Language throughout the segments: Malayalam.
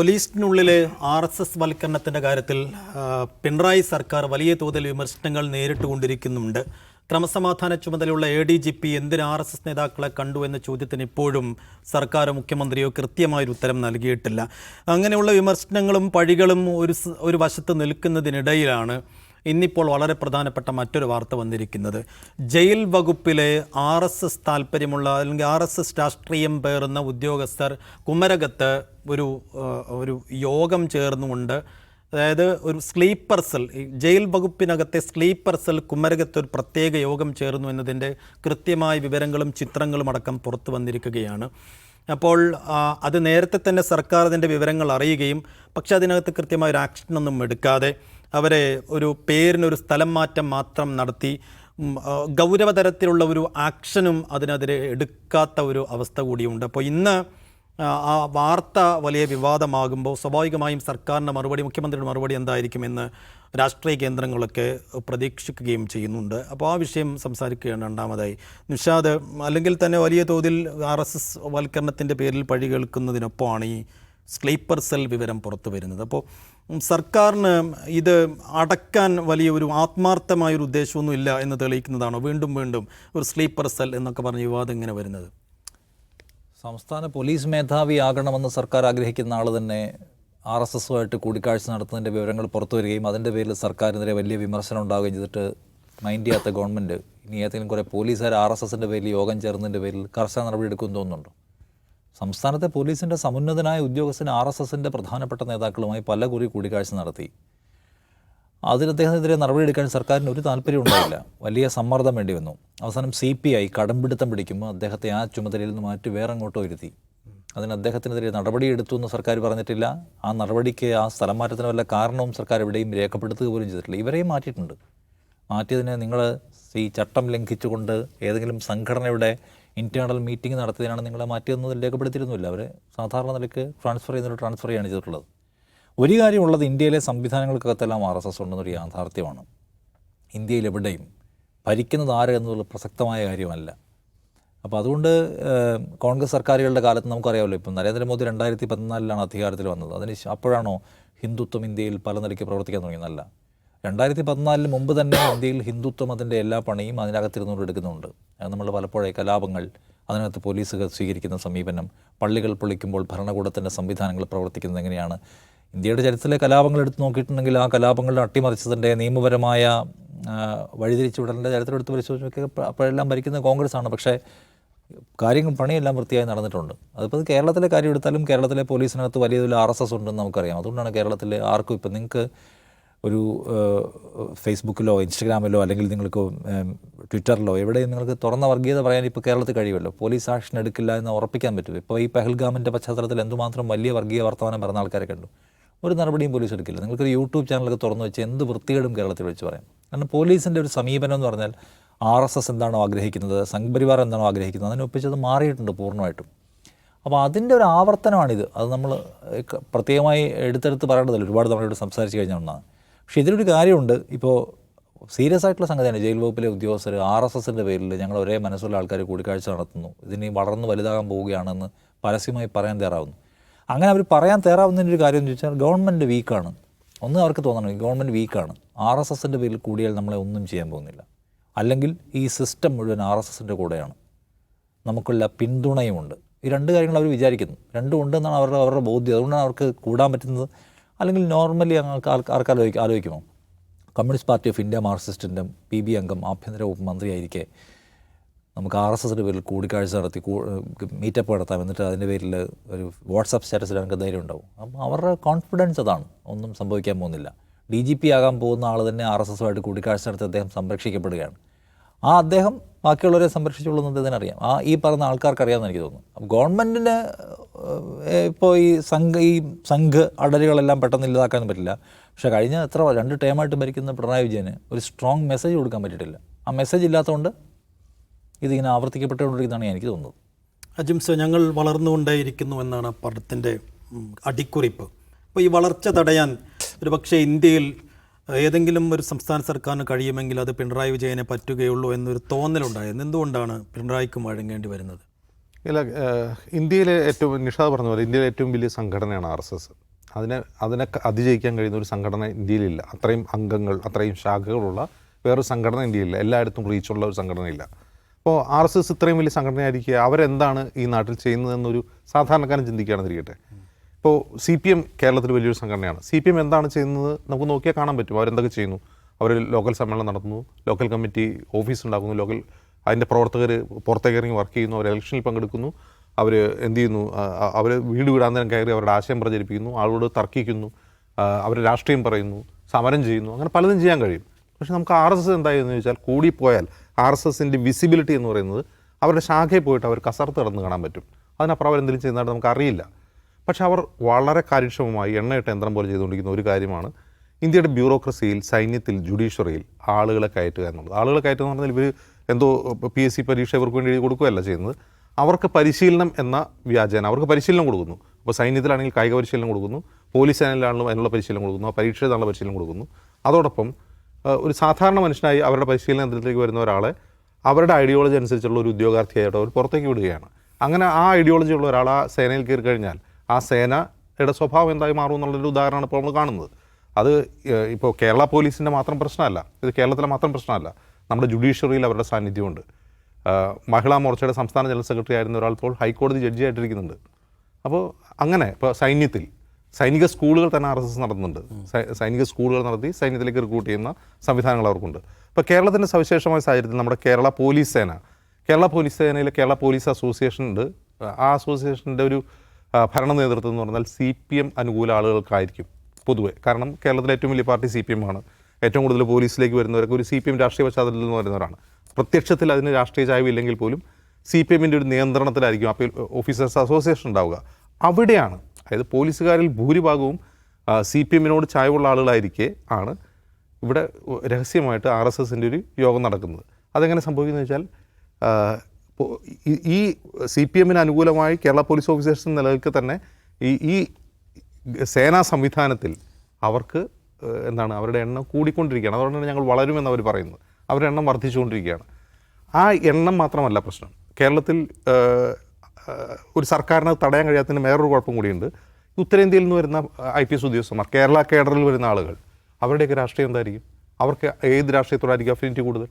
പോലീസിനുള്ളിലെ ആർ എസ് എസ് വൽക്കരണത്തിന്റെ കാര്യത്തിൽ പിണറായി സർക്കാർ വലിയ തോതിൽ വിമർശനങ്ങൾ നേരിട്ടുകൊണ്ടിരിക്കുന്നുണ്ട്. ക്രമസമാധാന ചുമതലയുള്ള എ ഡി ജി പി എന്തിന് ആർ എസ് എസ് നേതാക്കളെ കണ്ടു എന്ന ചോദ്യത്തിന് ഇപ്പോഴും സർക്കാരോ മുഖ്യമന്ത്രിയോ കൃത്യമായൊരു ഉത്തരം നൽകിയിട്ടില്ല. അങ്ങനെയുള്ള വിമർശനങ്ങളും പഴികളും ഒരു ഒരു വശത്ത് നിൽക്കുന്നതിനിടയിലാണ് ഇന്നിപ്പോൾ വളരെ പ്രധാനപ്പെട്ട മറ്റൊരു വാർത്ത വന്നിരിക്കുന്നത്. ജയിൽ വകുപ്പിലെ ആർ എസ് എസ് താല്പര്യമുള്ള അല്ലെങ്കിൽ ആർ എസ് എസ് രാഷ്ട്രീയം പേറുന്ന ഉദ്യോഗസ്ഥർ കുമരകത്ത് ഒരു ഒരു യോഗം ചേർന്നുകൊണ്ട് അതായത് ഒരു സ്ലീപ്പർ സെൽ ജയിൽ വകുപ്പിനകത്തെ സ്ലീപ്പർ സെൽ കുമരകത്ത് ഒരു പ്രത്യേക യോഗം ചേർന്നു എന്നതിന്റെ കൃത്യമായ വിവരങ്ങളും ചിത്രങ്ങളും അടക്കം പുറത്തു വന്നിരിക്കുകയാണ്. അപ്പോൾ അത് നേരത്തെ തന്നെ സർക്കാർ അതിന്റെ വിവരങ്ങൾ അറിയുകയും പക്ഷേ അതിനകത്ത് കൃത്യമായ ഒരു ആക്ഷനൊന്നും എടുക്കാതെ അവരെ ഒരു പേരിനൊരു സ്ഥലം മാറ്റം മാത്രം നടത്തി ഗൗരവതരത്തിലുള്ള ഒരു ആക്ഷനും അതിനെതിരെ എടുക്കാത്ത ഒരു അവസ്ഥ കൂടിയുണ്ട്. അപ്പോൾ ഇന്ന് ആ, വാർത്ത വലിയ വിവാദമാകുമ്പോൾ സ്വാഭാവികമായും സർക്കാരിന്റെ മറുപടി മുഖ്യമന്ത്രിയുടെ മറുപടി എന്തായിരിക്കുമെന്ന് രാഷ്ട്രീയ കേന്ദ്രങ്ങളൊക്കെ പ്രതീക്ഷിക്കുകയും ചെയ്യുന്നുണ്ട്. അപ്പോൾ ആ വിഷയം സംസാരിക്കുകയാണ് രണ്ടാമതായി. നിഷാദ് അല്ലെങ്കിൽ തന്നെ വലിയ തോതിൽ ആർ എസ് എസ് വൽക്കരണത്തിന്റെ പേരിൽ പഴി കേൾക്കുന്നതിനൊപ്പമാണ് ഈ സ്ലീപ്പർ സെൽ വിവരം പുറത്തു വരുന്നത്. അപ്പോൾ സർക്കാരിന് ഇത് അടക്കാൻ വലിയ ഒരു ആത്മാർത്ഥമായൊരു ഉദ്ദേശമൊന്നും ഇല്ല എന്ന് തെളിയിക്കുന്നതാണോ? വീണ്ടും വീണ്ടും ഒരു സ്ലീപ്പർ സെൽ എന്നൊക്കെ പറഞ്ഞ വിവാദം ഇങ്ങനെ വരുന്നത്. സംസ്ഥാന പോലീസ് മേധാവി ആകണമെന്ന് സർക്കാർ ആഗ്രഹിക്കുന്ന ആൾ തന്നെ ആർ എസ് എസുമായിട്ട് കൂടിക്കാഴ്ച നടത്തുന്നതിന്റെ വിവരങ്ങൾ പുറത്തു വരികയും അതിന്റെ പേരിൽ സർക്കാരിനെതിരെ വലിയ വിമർശനം ഉണ്ടാവുകയും ചെയ്തിട്ട് മൈൻഡ് ചെയ്യാത്ത ഗവൺമെന്റ് ഇനി ഏതെങ്കിലും കുറേ പോലീസുകാർ ആർ എസ് എസിന്റെ പേരിൽ യോഗം ചേർന്നതിന്റെ പേരിൽ കർശന നടപടി എടുക്കുമെന്ന് തോന്നുന്നുണ്ടോ? സംസ്ഥാനത്തെ പോലീസിന്റെ സമുന്നതനായ ഉദ്യോഗസ്ഥൻ ആർ എസ് എസിന്റെ പ്രധാനപ്പെട്ട നേതാക്കളുമായി പല കുറി കൂടിക്കാഴ്ച നടത്തി. അതിൽ അദ്ദേഹത്തിനെതിരെ നടപടിയെടുക്കാൻ സർക്കാരിന് ഒരു താല്പര്യം ഉണ്ടായില്ല. വലിയ സമ്മർദ്ദം വേണ്ടി വന്നു. അവസാനം സി പി ഐ കടംപിടുത്തം പിടിക്കുമ്പോൾ അദ്ദേഹത്തെ ആ ചുമതലയിൽ നിന്ന് മാറ്റി വേറെ അങ്ങോട്ടോ ഇരുത്തി. അതിന് അദ്ദേഹത്തിനെതിരെ നടപടിയെടുത്തു എന്ന് സർക്കാർ പറഞ്ഞിട്ടില്ല. ആ നടപടിക്ക് ആ സ്ഥലം മാറ്റത്തിന് വല്ല കാരണവും സർക്കാർ എവിടെയും രേഖപ്പെടുത്തുക പോലും ചെയ്തിട്ടില്ല. ഇവരെയും മാറ്റിയിട്ടുണ്ട്. മാറ്റിയതിനെ നിങ്ങൾ ഈ ചട്ടം ലംഘിച്ചുകൊണ്ട് ഏതെങ്കിലും സംഘടനയുടെ ഇന്റേർണൽ മീറ്റിംഗ് നടത്തിയതിനാണ് നിങ്ങളെ മാറ്റിയതെന്ന് രേഖപ്പെടുത്തിയിരുന്നില്ല അവരെ സാധാരണ നിലയ്ക്ക് ട്രാൻസ്ഫർ ചെയ്യുന്നൊരു ട്രാൻസ്ഫർ ചെയ്യാണ് ചെയ്തിട്ടുള്ളത്. ഒരു കാര്യമുള്ളത് ഇന്ത്യയിലെ സംവിധാനങ്ങൾക്കകത്തെല്ലാം ആർ എസ് എസ് ഉണ്ടെന്നൊരു യാഥാർത്ഥ്യമാണ്. ഇന്ത്യയിൽ എവിടെയും ഭരിക്കുന്നത് ആര് എന്നുള്ള പ്രസക്തമായ കാര്യമല്ല. അപ്പോൾ അതുകൊണ്ട് കോൺഗ്രസ് സർക്കാരുകളുടെ കാലത്ത് നമുക്കറിയാമല്ലോ ഇപ്പം നരേന്ദ്രമോദി രണ്ടായിരത്തി പതിനാലിലാണ് അധികാരത്തിൽ വന്നത്. അതിന് അപ്പോഴാണോ ഹിന്ദുത്വം ഇന്ത്യയിൽ പല നിലയ്ക്ക് പ്രവർത്തിക്കാൻ തുടങ്ങിയെന്നല്ല രണ്ടായിരത്തി പതിനാലിന് മുമ്പ് തന്നെ ഇന്ത്യയിൽ ഹിന്ദുത്വം അതിന്റെ എല്ലാ പണിയും അതിനകത്തിരുന്നുകൊണ്ട് എടുക്കുന്നുണ്ട്. നമ്മൾ പലപ്പോഴേ കലാപങ്ങൾ അതിനകത്ത് പോലീസുകൾ സ്വീകരിക്കുന്ന സമീപനം പള്ളികൾ പൊളിക്കുമ്പോൾ ഭരണകൂടത്തിന്റെ സംവിധാനങ്ങൾ പ്രവർത്തിക്കുന്നത് എങ്ങനെയാണ്? ഇന്ത്യയുടെ ചരിത്രത്തിലെ കലാപങ്ങൾ എടുത്ത് നോക്കിയിട്ടുണ്ടെങ്കിൽ ആ കലാപങ്ങളുടെ അട്ടിമറിച്ചതിന്റെ നിയമപരമായ വഴിതിരിച്ചുവിടലിന്റെ വഴിതിരിച്ചു വിടലിന്റെ ചരിത്രം എടുത്ത് പരിശോധിച്ച് അപ്പോഴെല്ലാം ഭരിക്കുന്ന കോൺഗ്രസ് ആണ് പക്ഷേ കാര്യങ്ങൾ പണിയെല്ലാം വൃത്തിയായി നടന്നിട്ടുണ്ട്. അതിപ്പോൾ കേരളത്തിലെ കാര്യം എടുത്താലും കേരളത്തിലെ പോലീസിനകത്ത് വലിയ തോതിൽ ആർ എസ് എസ് ഉണ്ടെന്ന് നമുക്കറിയാം. അതുകൊണ്ടാണ് കേരളത്തിൽ ആർക്കും ഇപ്പം നിങ്ങൾക്ക് ഒരു ഫേസ്ബുക്കിലോ ഇൻസ്റ്റഗ്രാമിലോ അല്ലെങ്കിൽ നിങ്ങൾക്ക് ട്വിറ്ററിലോ എവിടെയും നിങ്ങൾക്ക് തുറന്ന വർഗീയത പറയാൻ ഇപ്പോൾ കേരളത്തിൽ കഴിയുമല്ലോ. പോലീസ് ആക്ഷൻ എടുക്കില്ല എന്ന് ഉറപ്പിക്കാൻ പറ്റും. ഇപ്പോൾ ഈ പെഹൽഗാമിന്റെ പശ്ചാത്തലത്തിൽ എന്തുമാത്രം വലിയ വർഗീയ വർത്തമാനം പറഞ്ഞ ആൾക്കാരെ കണ്ടു? ഒരു നടപടിയും പോലീസ് എടുക്കില്ല. നിങ്ങൾക്കൊരു യൂട്യൂബ് ചാനലൊക്കെ തുറന്നു വെച്ച് എന്ത് വൃത്തികേടും കേരളത്തിൽ വിളിച്ച് പറയാം. കാരണം പോലീസിന്റെ ഒരു സമീപനം എന്ന് പറഞ്ഞാൽ ആർ എസ് എസ് എന്താണോ ആഗ്രഹിക്കുന്നത് സംഘപരിവാർ എന്താണോ ആഗ്രഹിക്കുന്നത് അതിനൊപ്പിച്ചത് മാറിയിട്ടുണ്ട് പൂർണമായിട്ടും. അപ്പോൾ അതിന്റെ ഒരു ആവർത്തനമാണിത്. അത് നമ്മൾ പ്രത്യേകമായി എടുത്തെടുത്ത് പറയേണ്ടതല്ലോ. ഒരുപാട് തവണ ഇവിടെ സംസാരിച്ച് കഴിഞ്ഞ ഒന്നാണ്. പക്ഷേ ഇതിലൊരു കാര്യമുണ്ട്. ഇപ്പോൾ സീരിയസ് ആയിട്ടുള്ള സംഗതിയാണ്. ജയിൽ വകുപ്പിലെ ഉദ്യോഗസ്ഥർ ആർ എസ് എസിന്റെ പേരിൽ ഞങ്ങൾ ഒരേ മനസ്സുള്ള ആൾക്കാർ കൂടിക്കാഴ്ച നടത്തുന്നു. ഇതിനി വളർന്ന് വലുതാകാൻ പോവുകയാണെന്ന് പരസ്യമായി പറയാൻ തയ്യാറാവുന്നു. അങ്ങനെ അവർ പറയാൻ തയ്യാറാവുന്നതിന്റെ ഒരു കാര്യം എന്ന് ചോദിച്ചാൽ ഗവൺമെന്റ് വീക്കാണ്. ഒന്ന് അവർക്ക് തോന്നണം ഗവൺമെന്റ് വീക്കാണ്. ആർ എസ് എസിന്റെ പേരിൽ കൂടിയാൽ നമ്മളെ ഒന്നും ചെയ്യാൻ പോകുന്നില്ല. അല്ലെങ്കിൽ ഈ സിസ്റ്റം മുഴുവൻ ആർ എസ് എസിന്റെ കൂടെയാണ്. നമുക്കുള്ള പിന്തുണയുമുണ്ട്. ഈ രണ്ട് കാര്യങ്ങൾ അവർ വിചാരിക്കുന്നു. രണ്ടും ഉണ്ടെന്നാണ് അവരുടെ അവരുടെ ബോധ്യം. അതുകൊണ്ടാണ് അവർക്ക് കൂടാൻ പറ്റുന്നത്. അല്ലെങ്കിൽ നോർമലി അങ്ങ് ആൾക്കാർ ആലോചിക്കും ആലോചിക്കുമോ? കമ്മ്യൂണിസ്റ്റ് പാർട്ടി ഓഫ് ഇന്ത്യ മാർക്സിസ്റ്റിന്റെ പി ബി അംഗം ആഭ്യന്തര മന്ത്രിയായിരിക്കെ നമുക്ക് ആർ എസ് എസിന്റെ പേരിൽ കൂടിക്കാഴ്ച നടത്തി മീറ്റപ്പ് നടത്താം. എന്നിട്ട് അതിന്റെ പേരിൽ ഒരു വാട്സാപ്പ് സ്റ്റാറ്റസിൽ നമുക്ക് ധൈര്യം ഉണ്ടാവും. അപ്പം അവരുടെ കോൺഫിഡൻസ് അതാണ്. ഒന്നും സംഭവിക്കാൻ പോകുന്നില്ല. ഡി ജി പി ആകാൻ പോകുന്ന ആൾ തന്നെ ആർ എസ് എസുമായിട്ട് കൂടിക്കാഴ്ച നടത്തി അദ്ദേഹം സംരക്ഷിക്കപ്പെടുകയാണ്. ആ അദ്ദേഹം ബാക്കിയുള്ളവരെ സംരക്ഷിച്ചുകൊള്ളുന്നത് ഇതിനറിയാം ആ ഈ പറഞ്ഞ ആൾക്കാർക്ക് അറിയാമെന്ന് എനിക്ക് തോന്നുന്നു. ഗവൺമെന്റിന് ഇപ്പോൾ ഈ സംഘ ഈ സംഘ് അടലുകളെല്ലാം പെട്ടെന്ന് ഇല്ലാതാക്കാൻ പറ്റില്ല. പക്ഷേ കഴിഞ്ഞ എത്ര രണ്ട് ടേമായിട്ട് ഭരിക്കുന്ന പിണറായി വിജയന് ഒരു സ്ട്രോങ് മെസ്സേജ് കൊടുക്കാൻ പറ്റിയിട്ടില്ല. ആ മെസ്സേജ് ഇല്ലാത്തതുകൊണ്ട് ഇതിങ്ങനെ ആവർത്തിക്കപ്പെട്ടുകൊണ്ടിരിക്കുന്നതാണ് എനിക്ക് തോന്നുന്നത്. അജിംസ ഞങ്ങൾ വളർന്നുകൊണ്ടേയിരിക്കുന്നു എന്നാണ് പടത്തിന്റെ അടിക്കുറിപ്പ്. അപ്പോൾ ഈ വളർച്ച തടയാൻ ഒരു പക്ഷേ ഇന്ത്യയിൽ ഏതെങ്കിലും ഒരു സംസ്ഥാന സർക്കാരിന് കഴിയുമെങ്കിൽ അത് പിണറായി വിജയനെ പറ്റുകയുള്ളൂ എന്നൊരു തോന്നലുണ്ടായിരുന്നു. എന്തുകൊണ്ടാണ് പിണറായിക്ക് വഴങ്ങേണ്ടി വരുന്നത്? ഇല്ല ഇന്ത്യയിലെ ഏറ്റവും നിഷാദ് പറഞ്ഞ പോലെ ഇന്ത്യയിലെ ഏറ്റവും വലിയ സംഘടനയാണ് ആർ എസ് എസ്. അതിനെ അതിനെ അതിജയിക്കാൻ കഴിയുന്ന ഒരു സംഘടന ഇന്ത്യയിലില്ല. അത്രയും അംഗങ്ങൾ അത്രയും ശാഖകളുള്ള വേറൊരു സംഘടന ഇന്ത്യയിലില്ല. എല്ലായിടത്തും റീച്ചുള്ള ഒരു സംഘടനയില്ല. അപ്പോൾ ആർ എസ് എസ് ഇത്രയും വലിയ സംഘടനയായിരിക്കുക അവരെന്താണ് ഈ നാട്ടിൽ ചെയ്യുന്നതെന്നൊരു സാധാരണക്കാരൻ ചിന്തിക്കുകയാണെന്നിരിക്കട്ടെ. ഇപ്പോൾ സി പി എം കേരളത്തിൽ വലിയൊരു സംഘടനയാണ്. സി പി എം എന്താണ് ചെയ്യുന്നത്? നമുക്ക് നോക്കിയാൽ കാണാൻ പറ്റും. അവരെന്തൊക്കെ ചെയ്യുന്നു? അവർ ലോക്കൽ സമ്മേളനം നടത്തുന്നു ലോക്കൽ കമ്മിറ്റി ഓഫീസ് ഉണ്ടാക്കുന്നു ലോക്കൽ അതിന്റെ പ്രവർത്തകർ പുറത്തേക്ക് ഇറങ്ങി വർക്ക് ചെയ്യുന്നു അവർ ഇലക്ഷനിൽ പങ്കെടുക്കുന്നു അവർ എന്ത് ചെയ്യുന്നു? അവർ വീട് വീടാൻ നേരം കയറി അവരുടെ ആശയം പ്രചരിപ്പിക്കുന്നു ആളോട് തർക്കിക്കുന്നു അവർ രാഷ്ട്രീയം പറയുന്നു സമരം ചെയ്യുന്നു അങ്ങനെ പലതും ചെയ്യാൻ കഴിയും. പക്ഷേ നമുക്ക് ആർ എസ് എസ് എന്തായെന്ന് ചോദിച്ചാൽ കൂടിപ്പോയാൽ ആർ എസ് എസിന്റെ വിസിബിലിറ്റി എന്ന് പറയുന്നത് അവരുടെ ശാഖയിൽ പോയിട്ട് അവർ കസർത്ത് കിടന്ന് കാണാൻ പറ്റും. അതിനപ്പുറം അവരെന്തെങ്കിലും ചെയ്യുന്നതായിട്ട് നമുക്ക് അറിയില്ല. പക്ഷെ അവർ വളരെ കാര്യക്ഷമമായി എണ്ണയിട്ട യന്ത്രം പോലെ ചെയ്തുകൊണ്ടിരിക്കുന്ന ഒരു കാര്യമാണ്. ഇന്ത്യയുടെ ബ്യൂറോക്രസിയിൽ സൈന്യത്തിൽ ജുഡീഷ്യറിയിൽ ആളുകളെ കയറ്റുക എന്നുള്ളത്. ആളുകളെ കയറ്റുക എന്ന് പറഞ്ഞാൽ ഇവർ എന്തോ പി എസ് സി പരീക്ഷ ഇവർക്ക് വേണ്ടി എഴുതി കൊടുക്കുകയല്ല ചെയ്യുന്നത്. അവർക്ക് പരിശീലനം എന്ന വ്യാജേന അവർക്ക് പരിശീലനം കൊടുക്കുന്നു. അപ്പോൾ സൈന്യത്തിലാണെങ്കിൽ കായിക പരിശീലനം കൊടുക്കുന്നു പോലീസ് സേനയിലാണെങ്കിലും അതിനുള്ള പരിശീലനം കൊടുക്കുന്നു ആ പരീക്ഷ പരിശീലനം കൊടുക്കുന്നു. അതോടൊപ്പം ഒരു സാധാരണ മനുഷ്യനായി അവരുടെ പരിശീലന കേന്ദ്രത്തിലേക്ക് വരുന്ന ഒരാളെ അവരുടെ ഐഡിയോളജി അനുസരിച്ചുള്ള ഒരു ഉദ്യോഗാർത്ഥിയായിട്ട് അവർ പുറത്തേക്ക് വിടുകയാണ്. അങ്ങനെ ആ ഐഡിയോളജി ഉള്ള ഒരാൾ ആ സേനയിൽ കയറി കഴിഞ്ഞാൽ ആ സേനയുടെ സ്വഭാവം എന്തായി മാറും എന്നുള്ളൊരു ഉദാഹരണമാണ് ഇപ്പോൾ നമ്മൾ കാണുന്നത്. അത് ഇപ്പോൾ കേരള പോലീസിന്റെ മാത്രം പ്രശ്നമല്ല. ഇത് കേരളത്തിലെ മാത്രം പ്രശ്നമല്ല. നമ്മുടെ ജുഡീഷ്യറിയിൽ അവരുടെ സാന്നിധ്യമുണ്ട്. മഹിളാ മോർച്ചയുടെ സംസ്ഥാന ജനറൽ സെക്രട്ടറി ആയിരുന്ന ഒരാൾ ഇപ്പോൾ ഹൈക്കോടതി ജഡ്ജിയായിട്ടിരിക്കുന്നുണ്ട്. അപ്പോൾ അങ്ങനെ ഇപ്പോൾ സൈന്യത്തിൽ സൈനിക സ്കൂളുകൾ തന്നെ ആർ എസ് എസ് നടത്തുന്നുണ്ട്. സൈനിക സ്കൂളുകൾ നടത്തി സൈന്യത്തിലേക്ക് റിക്രൂട്ട് ചെയ്യുന്ന സംവിധാനങ്ങൾ അവർക്കുണ്ട്. ഇപ്പോൾ കേരളത്തിന്റെ സവിശേഷമായ സാഹചര്യത്തിൽ നമ്മുടെ കേരള പോലീസ് സേന കേരള പോലീസ് സേനയിലെ കേരള പോലീസ് അസോസിയേഷൻ ഉണ്ട്. ആ അസോസിയേഷന്റെ ഒരു ഭരണ നേതൃത്വം എന്ന് പറഞ്ഞാൽ സി പി എം അനുകൂല ആളുകൾക്കായിരിക്കും പൊതുവെ. കാരണം കേരളത്തിലെ ഏറ്റവും വലിയ പാർട്ടി സി പി എം ആണ്. ഏറ്റവും കൂടുതൽ പോലീസിലേക്ക് വരുന്നവരൊക്കെ ഒരു സി പി എം രാഷ്ട്രീയ പശ്ചാത്തലത്തിൽ നിന്ന് വരുന്നവരാണ്. പ്രത്യക്ഷത്തിൽ അതിന് രാഷ്ട്രീയ ചായവില്ലെങ്കിൽ പോലും സി പി എമ്മിന്റെ ഒരു നിയന്ത്രണത്തിലായിരിക്കും അപ്പീൽ ഓഫീസേഴ്സ് അസോസിയേഷൻ ഉണ്ടാവുക. അവിടെയാണ് അതായത് പോലീസുകാരിൽ ഭൂരിഭാഗവും സി പി എമ്മിനോട് ചായവുള്ള ആളുകളായിരിക്കെ ആണ് ഇവിടെ രഹസ്യമായിട്ട് ആർ എസ് എസിന്റെ ഒരു യോഗം നടക്കുന്നത്. അതെങ്ങനെ സംഭവിക്കുന്നത് വെച്ചാൽ ഈ- സി പി എമ്മിന് അനുകൂലമായി കേരള പോലീസ് ഓഫീസേഴ്സ് നിലനിൽക്കെ തന്നെ ഈ ഈ സേനാ സംവിധാനത്തിൽ അവർക്ക് എന്താണ് അവരുടെ എണ്ണം കൂടിക്കൊണ്ടിരിക്കുകയാണ്. അതുകൊണ്ട് തന്നെ ഞങ്ങൾ വളരുമെന്ന് അവർ പറയുന്നത് അവരുടെ എണ്ണം വർദ്ധിച്ചുകൊണ്ടിരിക്കുകയാണ്. ആ എണ്ണം മാത്രമല്ല പ്രശ്നം. കേരളത്തിൽ ഒരു സർക്കാരിന് തടയാൻ കഴിയാത്തതിന് വേറൊരു കുഴപ്പം കൂടിയുണ്ട്. ഉത്തരേന്ത്യയിൽ നിന്ന് വരുന്ന ഐ പി എസ് ഉദ്യോഗസ്ഥന്മാർ കേരള കേഡറിൽ വരുന്ന ആളുകൾ അവരുടെയൊക്കെ രാഷ്ട്രീയം എന്തായിരിക്കും? അവർക്ക് ഏത് രാഷ്ട്രീയത്തോടായിരിക്കും അഫിനിറ്റി കൂടുതൽ?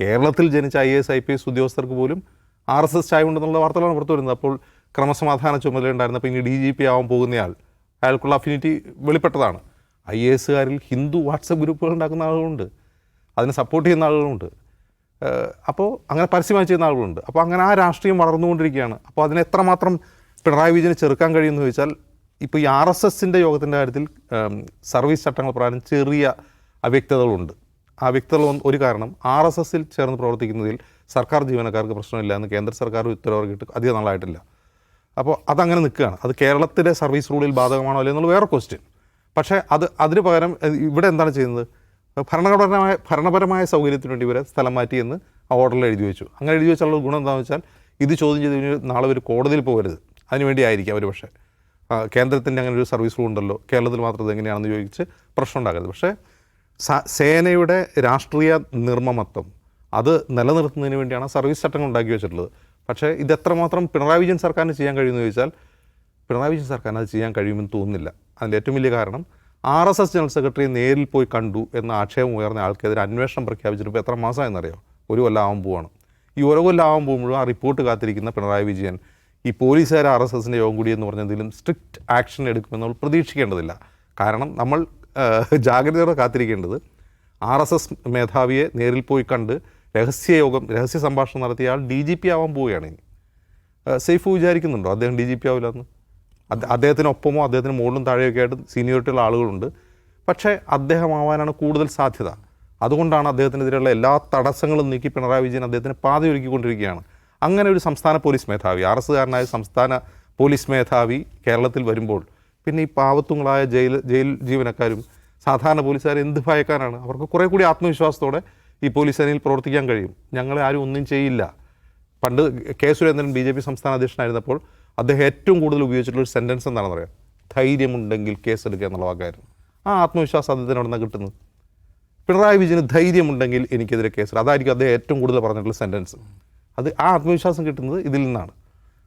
കേരളത്തിൽ ജനിച്ച I S I P S ഉദ്യോഗസ്ഥർക്ക് പോലും ആർ എസ് എസ് ചായ ഉണ്ടെന്നുള്ള വാർത്തകളാണ് പുറത്തു വരുന്നത്. അപ്പോൾ ക്രമസമാധാന ചുമതല ഉണ്ടായിരുന്നപ്പോൾ ഇനി ഡി ജി പി ആവാൻ പോകുന്നയാൾ അയാൾക്കുള്ള അഫിനിറ്റി വെളിപ്പെട്ടതാണ്. ഐ എ എസുകാരിൽ ഹിന്ദു വാട്സപ്പ് ഗ്രൂപ്പുകൾ ഉണ്ടാക്കുന്ന ആളുകളുണ്ട്. അതിനെ സപ്പോർട്ട് ചെയ്യുന്ന ആളുകളുണ്ട്. അപ്പോൾ അങ്ങനെ പരസ്യമായി ചെയ്യുന്ന ആളുകളുണ്ട്. അപ്പോൾ അങ്ങനെ ആ രാഷ്ട്രീയം വളർന്നുകൊണ്ടിരിക്കുകയാണ്. അപ്പോൾ അതിനെ എത്രമാത്രം പിണറായി വിജയന് ചെറുക്കാൻ കഴിയുമെന്ന് ചോദിച്ചാൽ ഇപ്പോൾ ഈ ആർ എസ് എസിന്റെ യോഗത്തിന്റെ കാര്യത്തിൽ സർവീസ് ചട്ടങ്ങൾ പ്രകാരം ചെറിയ അവ്യക്തതകളുണ്ട്. ആ വ്യക്തതകൾ ഒരു കാരണം ആർ എസ് എസിൽ ചേർന്ന് പ്രവർത്തിക്കുന്നതിൽ സർക്കാർ ജീവനക്കാർക്ക് പ്രശ്നമില്ല എന്ന് കേന്ദ്ര സർക്കാർ ഉത്തരവിറക്കിയിട്ട് അധികം നാളായിട്ടില്ല. അപ്പോൾ അതങ്ങനെ നിൽക്കുകയാണ്. അത് കേരളത്തിലെ സർവീസ് റൂളിൽ ബാധകമാണോ അല്ലേ എന്നുള്ള വേറെ ക്വസ്റ്റ്യൻ പക്ഷേ അത് അതിന് പകരം ഇവിടെ എന്താണ് ചെയ്യുന്നത്? ഭരണഘടനമായ ഭരണപരമായ സൗകര്യത്തിന് വേണ്ടി ഇവരെ സ്ഥലം മാറ്റി എന്ന് ആ ഓർഡറിൽ എഴുതി വെച്ചു. അങ്ങനെ എഴുതി വെച്ചുള്ള ഗുണം എന്താണെന്ന് വെച്ചാൽ ഇത് ചോദ്യം ചെയ്ത് നാളെ ഒരു കോടതിയിൽ പോകരുത്. അതിനുവേണ്ടി ആയിരിക്കും അവർ പക്ഷേ. കേന്ദ്രത്തിന്റെ അങ്ങനെ ഒരു സർവീസ് റൂൾ ഉണ്ടല്ലോ കേരളത്തിൽ മാത്രം ഇത് എങ്ങനെയാണെന്ന് ചോദിച്ച് പ്രശ്നം ഉണ്ടാകരുത് പക്ഷേ സേനയുടെ രാഷ്ട്രീയ നിർമ്മമത്വം. അത് നിലനിർത്തുന്നതിന് വേണ്ടിയാണ് സർവീസ് ചട്ടങ്ങൾ ഉണ്ടാക്കി വെച്ചിട്ടുള്ളത്. പക്ഷേ ഇത് എത്രമാത്രം പിണറായി വിജയൻ സർക്കാരിന് ചെയ്യാൻ കഴിയുമെന്ന് ചോദിച്ചാൽ പിണറായി വിജയൻ സർക്കാരിന് അത് ചെയ്യാൻ കഴിയുമെന്ന് തോന്നുന്നില്ല. അതിന്റെ ഏറ്റവും വലിയ കാരണം R S S general secretary നേരിൽ പോയി കണ്ടു എന്ന ആക്ഷേപം ഉയർന്ന ആൾക്കെതിരെ അന്വേഷണം പ്രഖ്യാപിച്ചിട്ട് ഇപ്പോൾ എത്ര മാസമായെന്നറിയോ? ഒരു കൊല്ലം ആവാൻ പോവാണ്. ഈ ഓരോ കൊല്ലം ആവാൻ പോകുമ്പോഴും ആ റിപ്പോർട്ട് കാത്തിരിക്കുന്ന പിണറായി വിജയൻ ഈ പോലീസുകാർ ആർ എസ് എസിന്റെ യോഗം കൂടി എന്ന് പറഞ്ഞതിലും സ്ട്രിക്റ്റ് ആക്ഷൻ എടുക്കുമെന്ന് നമ്മൾ പ്രതീക്ഷിക്കേണ്ടതില്ല. കാരണം നമ്മൾ ജാഗ്രതയോടെ കാത്തിരിക്കേണ്ടത് ആർ എസ് എസ് മേധാവിയെ നേരിൽ പോയി കണ്ട് രഹസ്യയോഗം രഹസ്യ സംഭാഷണം നടത്തിയ ആൾ ഡി ജി പി ആവാൻ പോവുകയാണ്. ഇനി സേഫ് വിചാരിക്കുന്നുണ്ടോ അദ്ദേഹം ഡി ജി പി ആവില്ലെന്ന്? അദ്ദേ- അദ്ദേഹത്തിനൊപ്പമോ അദ്ദേഹത്തിന് മുകളിലും താഴെയൊക്കെ ആയിട്ട് സീനിയോറിറ്റിയുള്ള ആളുകളുണ്ട്. പക്ഷേ അദ്ദേഹം ആവാനാണ് കൂടുതൽ സാധ്യത. അതുകൊണ്ടാണ് അദ്ദേഹത്തിനെതിരെയുള്ള എല്ലാ തടസ്സങ്ങളും നീക്കി പിണറായി വിജയൻ അദ്ദേഹത്തിന് പാതയൊരുക്കിക്കൊണ്ടിരിക്കുകയാണ് അങ്ങനെ ഒരു സംസ്ഥാന പോലീസ് മേധാവി ആർ എസ്സുകാരനായ സംസ്ഥാന പോലീസ് മേധാവി കേരളത്തിൽ വരുമ്പോൾ പിന്നെ ഈ പാവത്തുങ്ങളായ ജയിൽ ജയിൽ ജീവനക്കാരും സാധാരണ പോലീസുകാർ എന്ത് ഭയക്കാനാണ്? അവർക്ക് കുറേ കൂടി ആത്മവിശ്വാസത്തോടെ ഈ പോലീസ് സേനയിൽ പ്രവർത്തിക്കാൻ കഴിയും. ഞങ്ങളെ ആരും ഒന്നും ചെയ്യില്ല. പണ്ട് K Surendran B J P സംസ്ഥാന അധ്യക്ഷനായിരുന്നപ്പോൾ അദ്ദേഹം ഏറ്റവും കൂടുതൽ ഉപയോഗിച്ചിട്ടുള്ള ഒരു സെന്റൻസ് എന്താണെന്ന് പറയാം ധൈര്യമുണ്ടെങ്കിൽ കേസെടുക്കുക എന്നുള്ള വാക്കായിരുന്നു. ആ ആത്മവിശ്വാസം അദ്ദേഹത്തിന് അവിടെ നിന്ന് കിട്ടുന്നത്? പിണറായി വിജയന് ധൈര്യമുണ്ടെങ്കിൽ എനിക്കെതിരെ കേസ് അതായിരിക്കും അദ്ദേഹം ഏറ്റവും കൂടുതൽ പറഞ്ഞിട്ടുള്ള സെന്റൻസ് അത് ആ ആത്മവിശ്വാസം കിട്ടുന്നത് ഇതിൽ നിന്നാണ്.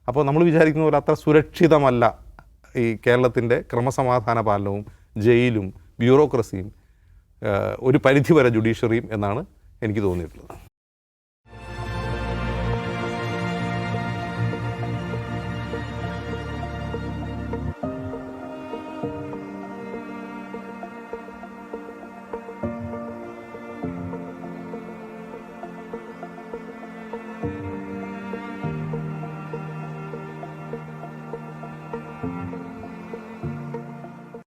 അപ്പോൾ നമ്മൾ വിചാരിക്കുന്ന പോലെ അത്ര സുരക്ഷിതമല്ല. ഈ കേരളത്തിന്റെ ക്രമസമാധാന പാലനവും ജയിലും ബ്യൂറോക്രസിയും ഒരു പരിധിവരെ ജുഡീഷ്യറിയും എന്നാണ് എനിക്ക് തോന്നിയിട്ടുള്ളത്.